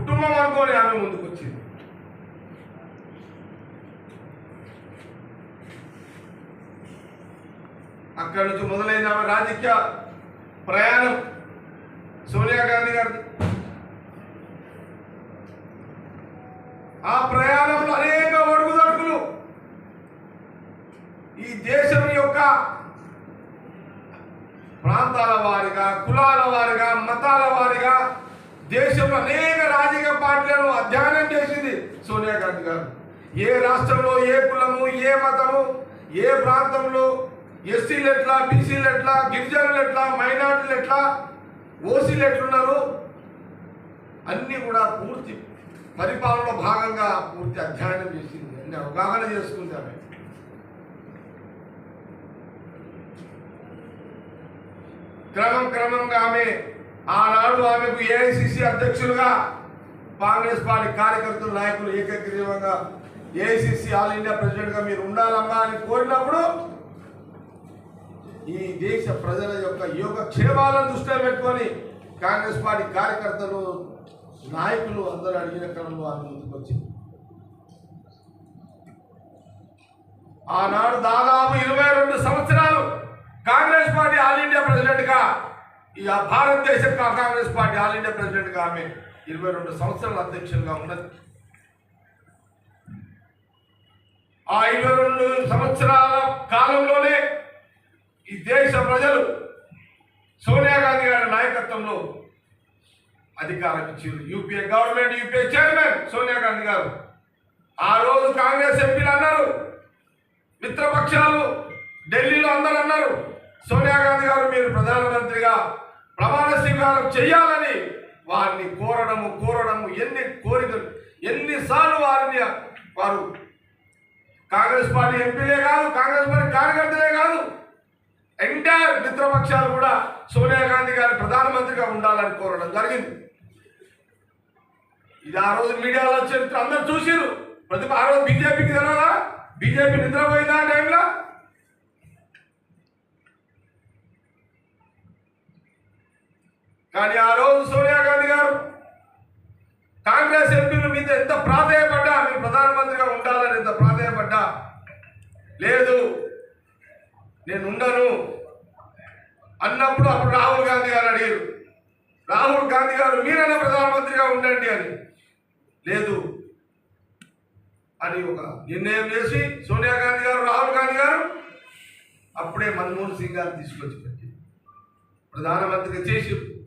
కుటుంబం అనుకోని ఆమె ముందుకు వచ్చింది. అక్కడి నుంచి మొదలైన ఆమె రాజకీయ ప్రయాణం. సోనియా గాంధీ గారి ఆ ప్రయాణంలో అనేక అడుగుదడుగులు ఈ దేశం యొక్క ప్రాంతాల వారిగా కులాల వారిగా మతాల వారిగా దేశంలో అనేక రాజ సోనియా గాంధీ గారు. ఏ రాష్ట్రంలో ఏ కులము ఏ మతము ఏ ప్రాంతంలో ఎస్సీలు ఎట్లా బీసీలు ఎట్లా గిరిజనులు ఎట్లా మైనార్టీలు ఎట్లా ఓసీలు ఎట్లున్నారు? అన్నీ కూడా పూర్తి పరిపాలనలో భాగంగా పూర్తి అధ్యయనం చేసింది. అన్ని అవగాహన చేసుకుంది ఆమె క్రమం క్రమంగా ఆమె ఆనాడు ఆమెకు ఏఐసిసి అధ్యక్షులుగా కాంగ్రెస్ పార్టీ కార్యకర్తలు నాయకులు ఏకగ్రీవంగా ఏఐసిసి ఆల్ ఇండియా ప్రెసిడెంట్గా మీరు ఉండాలమ్మా అని కోరినప్పుడు ఈ దేశ ప్రజల యొక్క యోగక్షేమాలను దృష్టిలో పెట్టుకొని కాంగ్రెస్ పార్టీ కార్యకర్తలు నాయకులు అందరూ అడిగిన క్రమంలో ఆమె ముందుకు వచ్చింది. ఆనాడు దాదాపు ఇరవై రెండు సంవత్సరాలు కాంగ్రెస్ పార్టీ ఆల్ ఇండియా ప్రెసిడెంట్గా భారతదేశం ఈ ఆ కాంగ్రెస్ పార్టీ ఆల్ ఇండియా ప్రెసిడెంట్గా ఆమె ఇరవై రెండు సంవత్సరాల అధ్యక్షులుగా ఉన్నది ఆ ఇరవై రెండు సంవత్సరాల కాలంలోనే ఈ దేశ ప్రజలు సోనియా గాంధీ గారి నాయకత్వంలో అధికారం ఇచ్చారు UPA government UPA chairman Sonia Gandhi garu. ఆ రోజు కాంగ్రెస్ ఎంపీలు అన్నారు. మిత్రపక్షాలు ఢిల్లీలో అందరూ అన్నారు. సోనియా గాంధీ గారు మీరు ప్రధానమంత్రిగా ప్రమాణ స్వీకారం చేయాలని వారిని కోరడము కోరడము ఎన్ని కోరికలు ఎన్నిసార్లు వారిని వారు కాంగ్రెస్ పార్టీ ఎంపీలే కాదు కాంగ్రెస్ పార్టీ కార్యకర్తలే కాదు ఎంటైర్ మిత్రపక్షాలు కూడా సోనియా గాంధీ గారి ప్రధానమంత్రిగా ఉండాలని కోరడం జరిగింది. ఇది ఆ రోజు మీడియాలో చరిత్ర. అందరు చూసిరు ప్రతి ఆ రోజు బీజేపీకి తెలియదా బీజేపీ నిద్రపోయిందా ఆ టైంలో? కానీ ఆ రోజు కాంగ్రెస్ ఎంపీల మీద ఎంత ప్రాధాయపడ్డా? మీరు ప్రధానమంత్రిగా ఉండాలని ఎంత ప్రాధాయపడ్డా? లేదు నేను ఉండను. అన్నప్పుడు అప్పుడు రాహుల్ గాంధీ గారు అడిగారు. రాహుల్ గాంధీ గారు మీరైనా ప్రధానమంత్రిగా ఉండండి అని. లేదు అని ఒక నిర్ణయం చేసి సోనియా గాంధీ గారు రాహుల్ గాంధీ గారు అప్పుడే మన్మోహన్ సింగ్ గారు తీసుకొచ్చి పెట్టి ప్రధానమంత్రిగా చేసి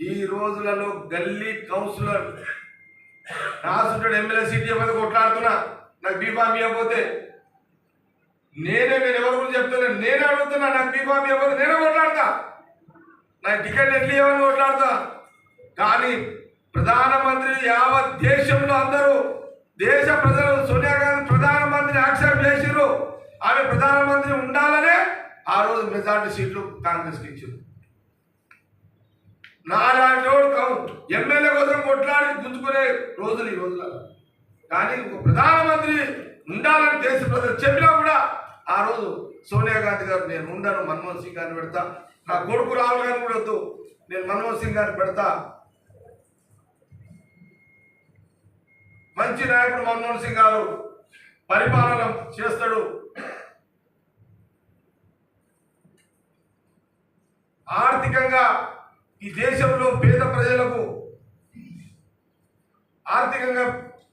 ఈ రోజులలో గల్లీ కౌన్సిలర్ రాసుంటాడు ఎమ్మెల్యే సీట్ ఇవ్వకపోతే కొట్లాడుతున్నా. నాకు బీఫామ్ ఇవ్వకపోతే నేనే నేను ఎవరి గురించి చెప్తున్నా నేనే అడుగుతున్నా నాకు బీఫామ్ ఇవ్వకపోతే నేనే కొట్లాడతా. నాకు టికెట్ ఎట్లా ఇవ్వని కొట్లాడతా. కానీ ప్రధానమంత్రి యావత్ దేశంలో అందరూ దేశ ప్రజలు సోనియా గాంధీ ప్రధానమంత్రిని యాక్సెప్ట్ చేసిర్రు. ఆమె ప్రధానమంత్రి ఉండాలనే ఆ రోజు మెజార్టీ సీట్లు కాంగ్రెస్కి ఇచ్చింది నాలాంటి వాడు కౌంట్ ఎమ్మెల్యే కోసం కొట్లాడి గుంజుకునే రోజులు ఈ రోజుల కానీ ఒక ప్రధానమంత్రి ఉండాలని దేశ ప్రజలు చెప్పినా కూడా ఆ రోజు సోనియా గాంధీ గారు నేను ఉండను మన్మోహన్ సింగ్ గారిని పెడతా. నా కొడుకు రాహుల్ గారిని కూడా వద్దు. నేను మన్మోహన్ సింగ్ గారిని పెడతా. మంచి నాయకుడు మన్మోహన్ సింగ్ గారు పరిపాలన చేస్తాడు. ఆర్థికంగా ఈ దేశంలో పేద ప్రజలకు ఆర్థికంగా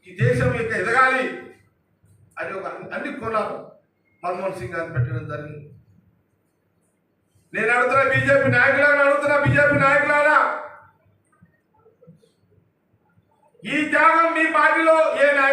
ఈ దేశం యొక్క ఎదగాలి అని ఒక అన్ని కోణాలు మన్మోహన్ సింగ్ గారిని పెట్టడం జరిగింది. నేను అడుగుతున్నా బీజేపీ నాయకులను అడుగుతున్నా బీజేపీ నాయకులారా ఈ త్యాగం మీ పార్టీలో ఏ నాయకులు